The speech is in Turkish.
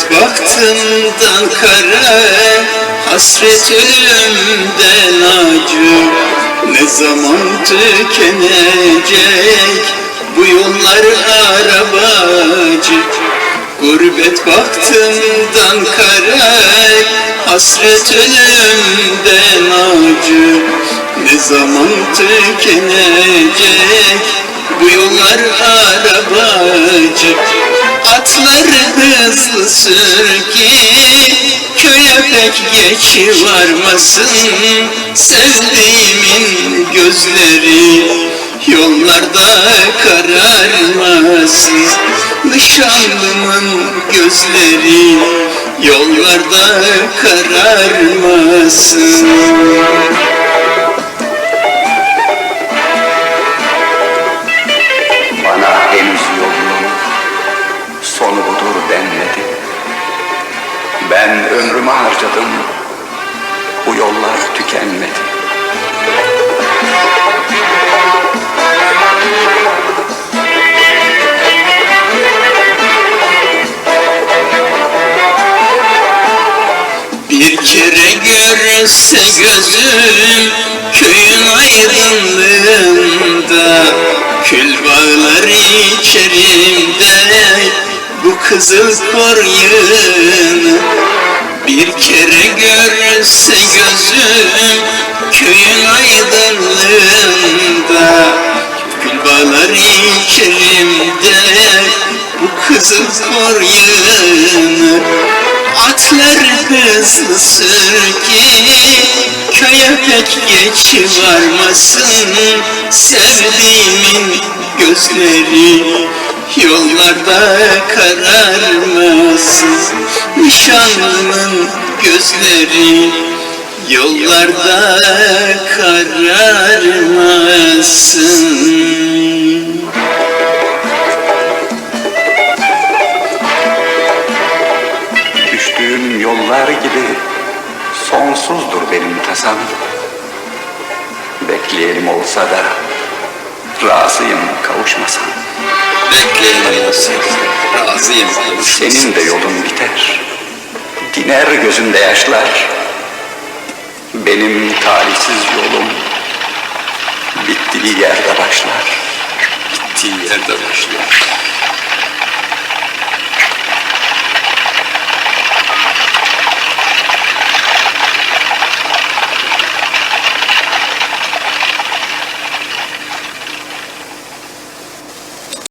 baktımdan kara Hasret ölümden acı Ne zaman tükenecek Bu yollar arabacı? Gurbet baktımdan kara Hasret ölümden acı Ne zaman tükenecek Bu yollar arabacı Atlar hızlı sür ki Köye pek geç varmasın. Sevdiğimin gözleri Yollarda kararmasın. Nişanlımın gözleri Yollarda kararmasın ömrümü harcadım, bu yollar tükenmedi. Bir kere görse gözüm köyün aydınlığında Kül bağlar içerimde bu kızıl kor Bir kere görse gözüm köyün aydınlığında. Kül bağlar içerimde bu kızıl kor yığını. Atlar hızlı sür ki köye pek geç varmasın Sevdiğimin gözleri yollarda kararmasın Nişanlımın gözleri yollarda kararmasın Düştüğüm yollar gibi sonsuzdur benim tasam. Bekleyelim olsa da razıyım kavuşmasam. Razıyım Senin de yolun biter. Diner gözünde yaşlar. Benim talihsiz yolum bittiği yerde başlar. Bittiği yerde başlıyor.